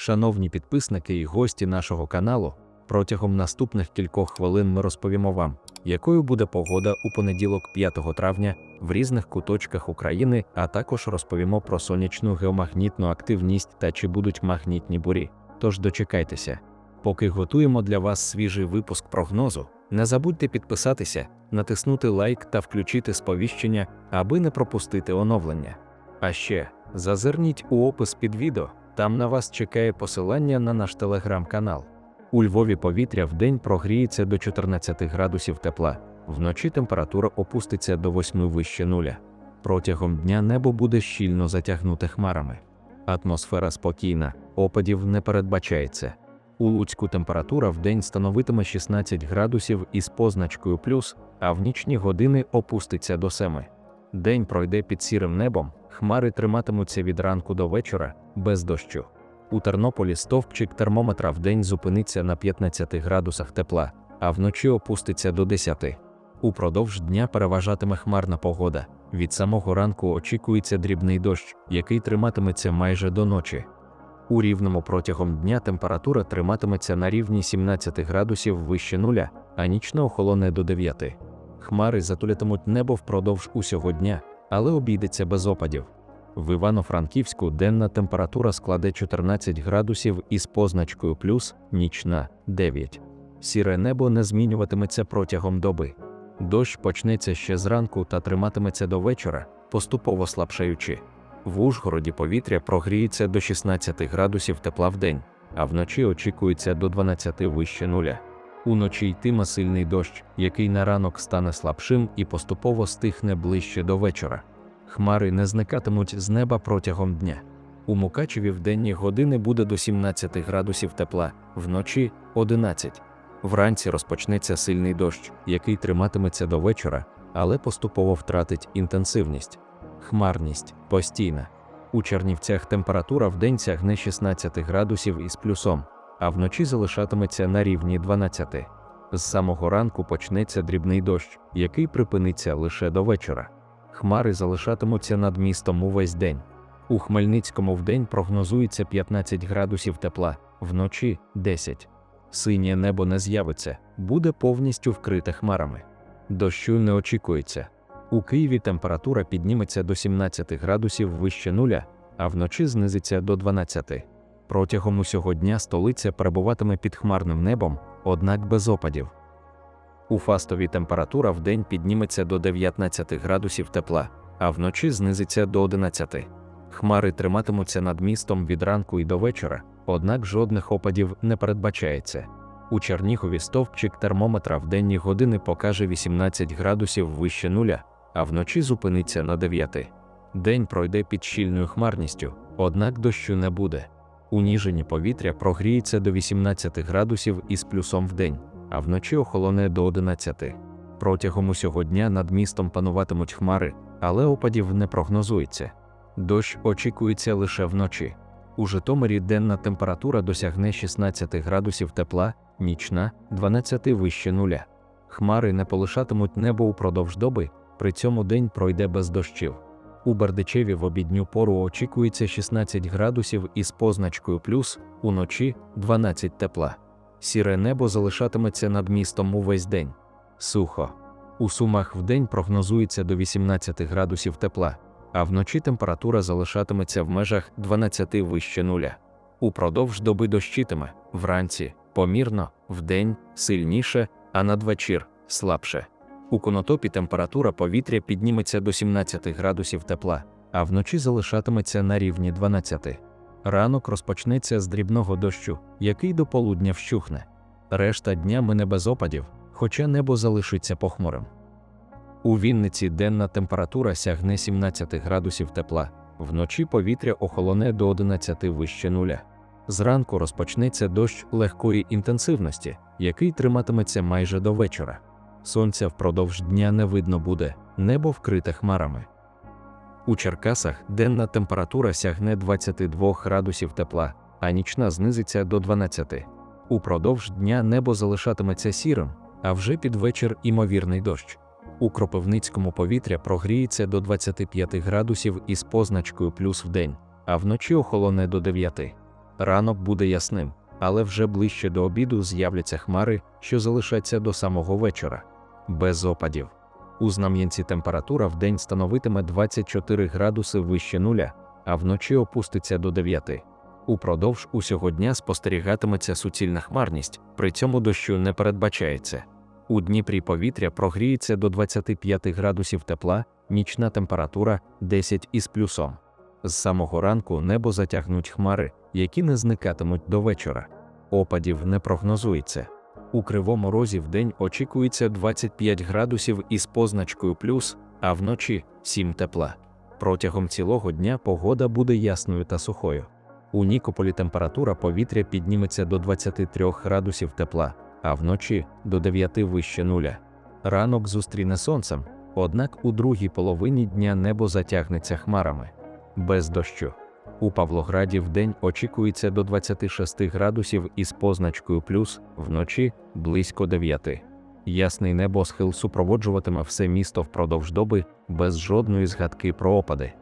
Шановні підписники і гості нашого каналу, протягом наступних кількох хвилин ми розповімо вам, якою буде погода у понеділок 5 травня в різних куточках України, а також розповімо про сонячну геомагнітну активність та чи будуть магнітні бурі. Тож дочекайтеся. Поки готуємо для вас свіжий випуск прогнозу, не забудьте підписатися, натиснути лайк та включити сповіщення, аби не пропустити оновлення. А ще зазирніть у опис під відео, там на вас чекає посилання на наш телеграм-канал. У Львові повітря вдень прогріється до 14 градусів тепла, вночі температура опуститься до 8 вище нуля. Протягом дня небо буде щільно затягнуте хмарами. Атмосфера спокійна, опадів не передбачається. У Луцьку температура вдень становитиме 16 градусів із позначкою плюс, а в нічні години опуститься до 7. День пройде під сірим небом, хмари триматимуться від ранку до вечора, без дощу. У Тернополі стовпчик термометра вдень зупиниться на 15 градусах тепла, а вночі опуститься до 10. Упродовж дня переважатиме хмарна погода. Від самого ранку очікується дрібний дощ, який триматиметься майже до ночі. У рівному протягом дня температура триматиметься на рівні 17 градусів вище нуля, а нічно охолоне до 9. Хмари затулятимуть небо впродовж усього дня, але обійдеться без опадів. В Івано-Франківську денна температура складе 14 градусів із позначкою плюс, нічна 9. Сіре небо не змінюватиметься протягом доби. Дощ почнеться ще зранку та триматиметься до вечора, поступово слабшаючи. В Ужгороді повітря прогріється до 16 градусів тепла в день, а вночі очікується до 12 вище нуля. Уночі йтиме сильний дощ, який на ранок стане слабшим і поступово стихне ближче до вечора. Хмари не зникатимуть з неба протягом дня. У Мукачеві в денні години буде до 17 градусів тепла, вночі 11. Вранці розпочнеться сильний дощ, який триматиметься до вечора, але поступово втратить інтенсивність. Хмарність постійна. У Чернівцях температура вдень сягне 16 градусів із плюсом, а вночі залишатиметься на рівні 12. З самого ранку почнеться дрібний дощ, який припиниться лише до вечора. Хмари залишатимуться над містом увесь день. У Хмельницькому вдень прогнозується 15 градусів тепла, вночі 10. Синє небо не з'явиться, буде повністю вкрите хмарами. Дощу не очікується. У Києві температура підніметься до 17 градусів вище нуля, а вночі знизиться до 12. Протягом усього дня столиця перебуватиме під хмарним небом, однак без опадів. У Фастові температура вдень підніметься до 19 градусів тепла, а вночі знизиться до 11. Хмари триматимуться над містом від ранку і до вечора, однак жодних опадів не передбачається. У Чернігові стовпчик термометра в денні години покаже 18 градусів вище нуля, а вночі зупиниться на 9. День пройде під щільною хмарністю, однак дощу не буде. У Ніжині повітря прогріється до 18 градусів із плюсом в день, а вночі охолоне до 11. Протягом усього дня над містом пануватимуть хмари, але опадів не прогнозується. Дощ очікується лише вночі. У Житомирі денна температура досягне 16 градусів тепла, нічна 12 вище нуля. Хмари не полишатимуть небо упродовж доби, при цьому день пройде без дощів. У Бердичеві в обідню пору очікується 16 градусів із позначкою плюс, уночі 12 тепла. Сіре небо залишатиметься над містом увесь день. Сухо. У Сумах вдень прогнозується до 18 градусів тепла, а вночі температура залишатиметься в межах 12 вище нуля. Упродовж доби дощитиме, вранці помірно, вдень сильніше, а надвечір слабше. У конотопі температура повітря підніметься до 17 градусів тепла, а вночі залишатиметься на рівні 12. Ранок розпочнеться з дрібного дощу, який до полудня вщухне. Решта дня мине без опадів, хоча небо залишиться похмурим. У Вінниці денна температура сягне 17 градусів тепла, вночі повітря охолоне до 11 вище нуля. Зранку розпочнеться дощ легкої інтенсивності, який триматиметься майже до вечора. Сонця впродовж дня не видно буде, небо вкрите хмарами. У Черкасах денна температура сягне 22 градусів тепла, а нічна знизиться до 12. Упродовж дня небо залишатиметься сірим, а вже під вечір імовірний дощ. У Кропивницькому повітря прогріється до 25 градусів із позначкою плюс в день, а вночі охолоне до 9. Ранок буде ясним, але вже ближче до обіду з'являться хмари, що залишаться до самого вечора. Без опадів. У Знам'янці температура в день становитиме 24 градуси вище нуля, а вночі опуститься до 9. Упродовж усього дня спостерігатиметься суцільна хмарність, при цьому дощу не передбачається. У Дніпрі повітря прогріється до 25 градусів тепла, нічна температура 10 із плюсом. З самого ранку небо затягнуть хмари, які не зникатимуть до вечора. Опадів не прогнозується. У кривому розі в день очікується 25 градусів із позначкою плюс, а вночі 7 тепла. Протягом цілого дня погода буде ясною та сухою. У Нікополі температура повітря підніметься до 23 градусів тепла, а вночі до 9 вище нуля. Ранок зустріне сонцем, однак у другій половині дня небо затягнеться хмарами. Без дощу. У Павлограді вдень очікується до 26 градусів із позначкою плюс, вночі близько 9. Ясний небосхил супроводжуватиме все місто впродовж доби без жодної згадки про опади.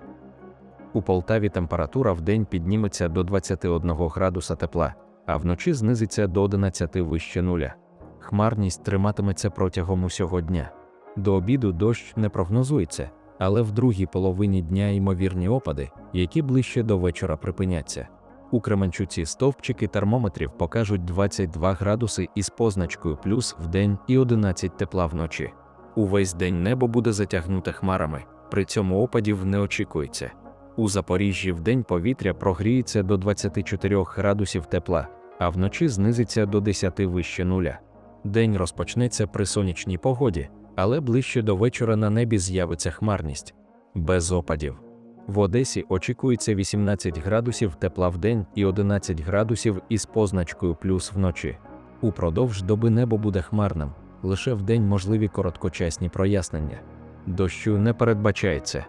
У Полтаві температура вдень підніметься до 21 градуса тепла, а вночі знизиться до 11 вище нуля. Хмарність триматиметься протягом усього дня. До обіду дощ не прогнозується, але в другій половині дня ймовірні опади, які ближче до вечора припиняться. У Кременчуці стовпчики термометрів покажуть 22 градуси із позначкою плюс в день і 11 тепла вночі. Увесь день небо буде затягнуте хмарами, при цьому опадів не очікується. У Запоріжжі вдень повітря прогріється до 24 градусів тепла, а вночі знизиться до 10 вище нуля. День розпочнеться при сонячній погоді, але ближче до вечора на небі з'явиться хмарність без опадів. В Одесі очікується 18 градусів тепла в день і 11 градусів із позначкою плюс вночі. Упродовж доби небо буде хмарним, лише вдень можливі короткочасні прояснення. Дощу не передбачається.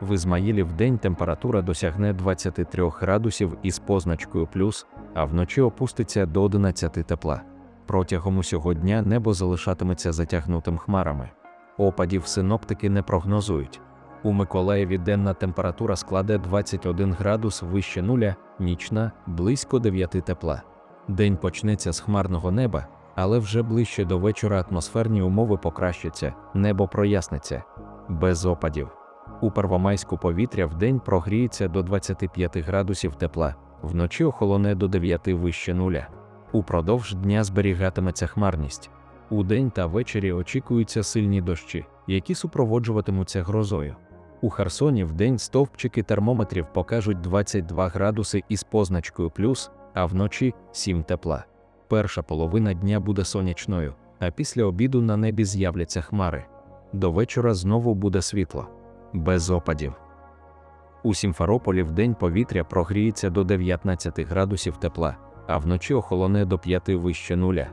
В Ізмаїлі вдень температура досягне 23 градусів із позначкою плюс, а вночі опуститься до 11 тепла. Протягом усього дня небо залишатиметься затягнутим хмарами. Опадів синоптики не прогнозують. У Миколаєві денна температура складе 21 градус вище нуля, нічна близько 9 тепла. День почнеться з хмарного неба, але вже ближче до вечора атмосферні умови покращаться, небо проясниться без опадів. У Первомайську повітря вдень прогріється до 25 градусів тепла, вночі охолоне до 9 вище нуля. Упродовж дня зберігатиметься хмарність. У день та ввечері очікуються сильні дощі, які супроводжуватимуться грозою. У Херсоні вдень стовпчики термометрів покажуть 22 градуси із позначкою плюс, а вночі 7 тепла. Перша половина дня буде сонячною, а після обіду на небі з'являться хмари. До вечора знову буде світло, без опадів. У Сімферополі вдень повітря прогріється до 19 градусів тепла, а вночі охолоне до 5 вище нуля.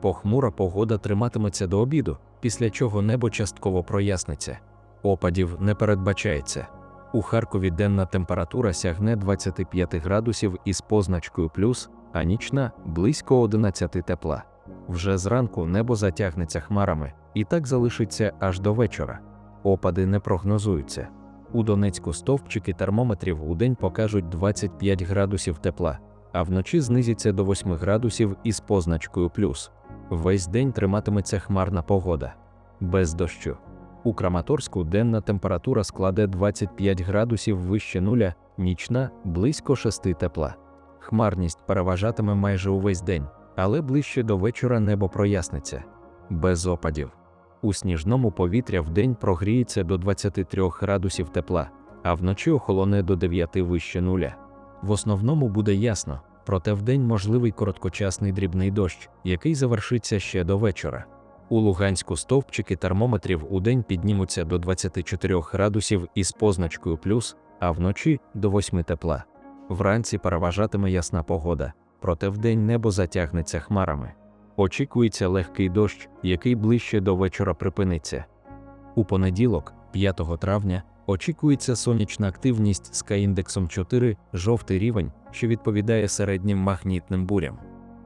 Похмура погода триматиметься до обіду, після чого небо частково проясниться. Опадів не передбачається. У Харкові денна температура сягне 25 градусів із позначкою плюс, а нічна близько 11 тепла. Вже зранку небо затягнеться хмарами і так залишиться аж до вечора. Опади не прогнозуються. У Донецьку стовпчики термометрів у день покажуть 25 градусів тепла, а вночі знизяться до 8 градусів із позначкою плюс. Весь день триматиметься хмарна погода. Без дощу. У Краматорську денна температура складе 25 градусів вище нуля, нічна близько 6 тепла. Хмарність переважатиме майже увесь день, але ближче до вечора небо проясниться. Без опадів. У сніжному повітря вдень прогріється до 23 градусів тепла, а вночі охолоне до 9 вище нуля. В основному буде ясно, проте вдень можливий короткочасний дрібний дощ, який завершиться ще до вечора. У Луганську стовпчики термометрів у день піднімуться до 24 градусів із позначкою плюс, а вночі до 8 тепла. Вранці переважатиме ясна погода, проте вдень небо затягнеться хмарами. Очікується легкий дощ, який ближче до вечора припиниться. У понеділок, 5 травня, очікується сонячна активність з К-індексом 4, жовтий рівень, що відповідає середнім магнітним бурям.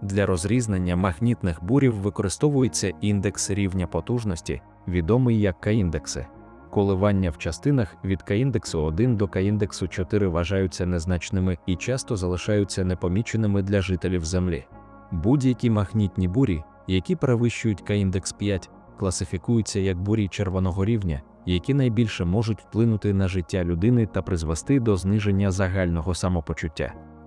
Для розрізнення магнітних бурів використовується індекс рівня потужності, відомий як К-індекси. Коливання в частинах від К-індексу 1 до К-індексу 4 вважаються незначними і часто залишаються непоміченими для жителів Землі. Будь-які магнітні бурі, які перевищують К-індекс 5, класифікуються як бурі червоного рівня, які найбільше можуть вплинути на життя людини та призвести до зниження загального самопочуття.